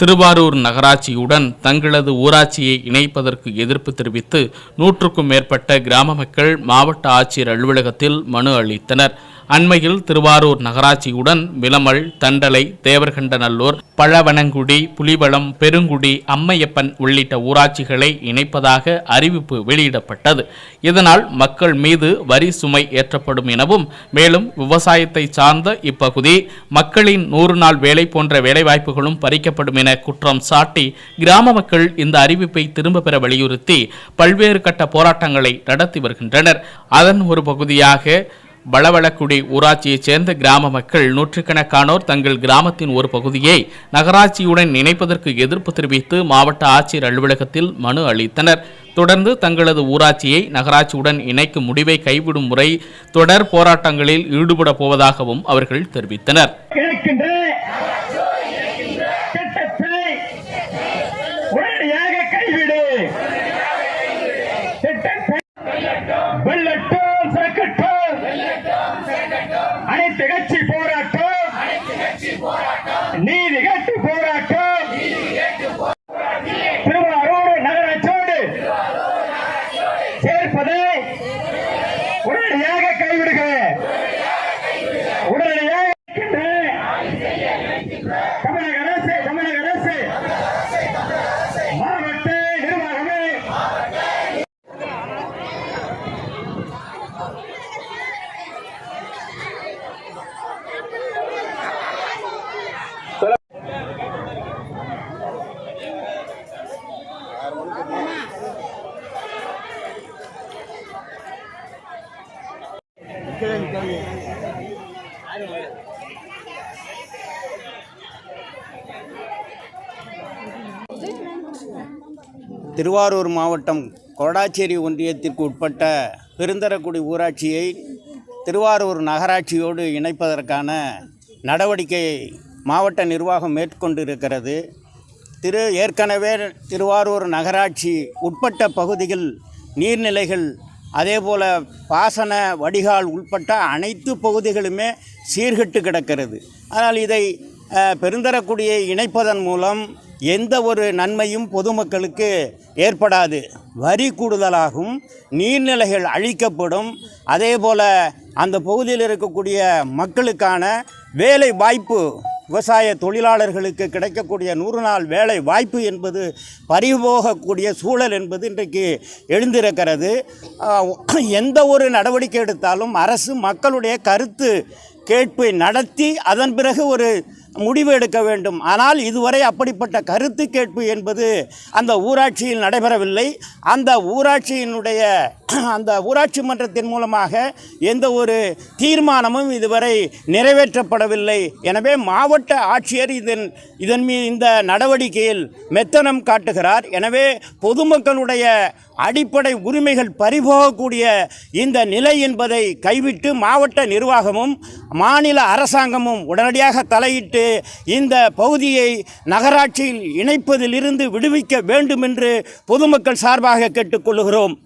திருவாரூர் நகராட்சியுடன் தங்களது ஊராட்சியை இணைப்பதற்கு எதிர்ப்பு தெரிவித்து நூற்றுக்கும் மேற்பட்ட கிராம மக்கள் மாவட்ட ஆட்சியர் அலுவலகத்தில் மனு அளித்தனர். அண்மையில் திருவாரூர் நகராட்சியுடன் விலமல் தண்டலை தேவர்கண்டநல்லூர் பழவனங்குடி புலிவளம் பெருங்குடி அம்மையப்பன் உள்ளிட்ட ஊராட்சிகளை இணைப்பதாக அறிவிப்பு வெளியிடப்பட்டது. இதனால் மக்கள் மீது வரி சுமை ஏற்றப்படும் எனவும் மேலும் விவசாயத்தை சார்ந்த இப்பகுதி மக்களின் நூறு நாள் வேலை போன்ற வேலைவாய்ப்புகளும் பறிக்கப்படும் என குற்றம் சாட்டி கிராம மக்கள் இந்த அறிவிப்பை திரும்ப பெற வலியுறுத்தி பல்வேறு கட்ட போராட்டங்களை நடத்தி வருகின்றனர். அதன் ஒரு பகுதியாக வளவளக்குடி ஊராட்சியைச் சேர்ந்த கிராம மக்கள் நூற்றுக்கணக்கானோர் தங்கள் கிராமத்தின் ஒரு பகுதியை நகராட்சியுடன் இணைப்பதற்கு எதிர்ப்பு தெரிவித்து மாவட்ட ஆட்சியர் அலுவலகத்தில் மனு அளித்தனர். தொடர்ந்து தங்களது ஊராட்சியை நகராட்சியுடன் இணைக்கும் முடிவை கைவிடும் முறை தொடர் போராட்டங்களில் ஈடுபடப் போவதாகவும் அவர்கள் தெரிவித்தனர். உடனடியாக கைவிடுக. உடனடியாக தமிழக அரசு மாவட்ட நிர்வாகமே திருவாரூர் மாவட்டம் கொடாச்சேரி ஒன்றியத்திற்கு உட்பட்ட பெருந்தரக்குடி ஊராட்சியை திருவாரூர் நகராட்சியோடு இணைப்பதற்கான நடவடிக்கை மாவட்ட நிர்வாகம் மேற்கொண்டிருக்கிறது. திரு ஏற்கனவே திருவாரூர் நகராட்சி உட்பட்ட பகுதியில் நீர்நிலைகள் அதே போல் பாசன வடிகால் உட்பட்ட அனைத்து பகுதிகளுமே சீர்கெட்டு கிடக்கிறது. ஆனால் இதை பெருந்தரக்குடியை இணைப்பதன் மூலம் எந்த ஒரு நன்மையும் பொதுமக்களுக்கு ஏற்படாது. வரி கூடுதலாகும் நீர்நிலைகள் அழிக்கப்படும். அதே போல் அந்த பகுதியில் இருக்கக்கூடிய மக்களுக்கான வேலை வாய்ப்பு விவசாய தொழிலாளர்களுக்கு கிடைக்கக்கூடிய நூறு நாள் வேலை வாய்ப்பு என்பது பறிபோகக்கூடிய சூழல் என்பது இன்றைக்கு எழுந்திருக்கிறது. எந்த ஒரு நடவடிக்கை எடுத்தாலும் அரசு மக்களுடைய கருத்து கேட்பை நடத்தி அதன் பிறகு ஒரு முடிவு எடுக்க வேண்டும். ஆனால் இதுவரை அப்படிப்பட்ட கருத்து கேட்பு என்பது அந்த ஊராட்சியில் நடைபெறவில்லை. அந்த ஊராட்சியினுடைய அந்த ஊராட்சி மன்றத்தின் மூலமாக எந்த ஒரு தீர்மானமும் இதுவரை நிறைவேற்றப்படவில்லை. எனவே மாவட்ட ஆட்சியர் இதன் இதன் மீது இந்த நடவடிக்கையில் மெத்தனம் காட்டுகிறார். எனவே பொதுமக்களுடைய அடிப்படை உரிமைகள் பறிபோகக்கூடிய இந்த நிலை என்பதை கைவிட்டு மாவட்ட நிர்வாகமும் மாநில அரசாங்கமும் உடனடியாக தலையிட்டு இந்த பகுதியை நகராட்சியில் இணைப்பதிலிருந்து விடுவிக்க வேண்டும் என்று பொதுமக்கள் சார்பாக கேட்டுக்கொள்கிறோம்